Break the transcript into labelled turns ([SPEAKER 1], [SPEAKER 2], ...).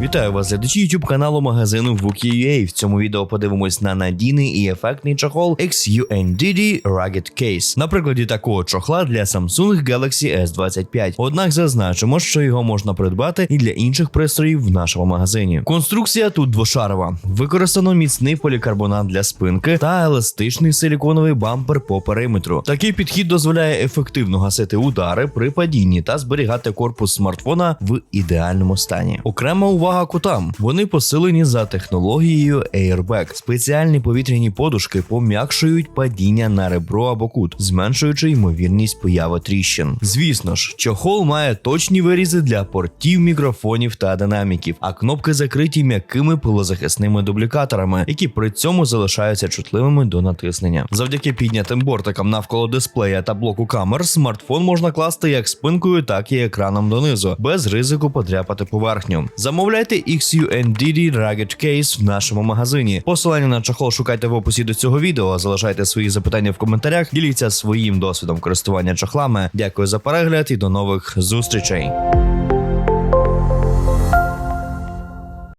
[SPEAKER 1] Вітаю вас, глядачі YouTube каналу магазину Wookie.ua. В цьому відео подивимось на надійний і ефектний чохол XUNDD Rugged Case. На прикладі такого чохла для Samsung Galaxy S25. Однак зазначимо, що його можна придбати і для інших пристроїв в нашому магазині. Конструкція тут двошарова. Використано міцний полікарбонат для спинки та еластичний силіконовий бампер по периметру. Такий підхід дозволяє ефективно гасити удари при падінні та зберігати корпус смартфона в ідеальному стані. Окрема увага кутам. Вони посилені за технологією Airbag. Спеціальні повітряні подушки пом'якшують падіння на ребро або кут, зменшуючи ймовірність появи тріщин. Звісно ж, чохол має точні вирізи для портів, мікрофонів та динаміків, а кнопки закриті м'якими пилозахисними дублікаторами, які при цьому залишаються чутливими до натиснення. Завдяки піднятим бортикам навколо дисплея та блоку камер, смартфон можна класти як спинкою, так і екраном донизу, без ризику подряпати поверхню. Замовляйте XUNDD Rugged Case в нашому магазині. Посилання на чохол шукайте в описі до цього відео. Залишайте свої запитання в коментарях, діліться своїм досвідом користування чохлами. Дякую за перегляд і до нових зустрічей.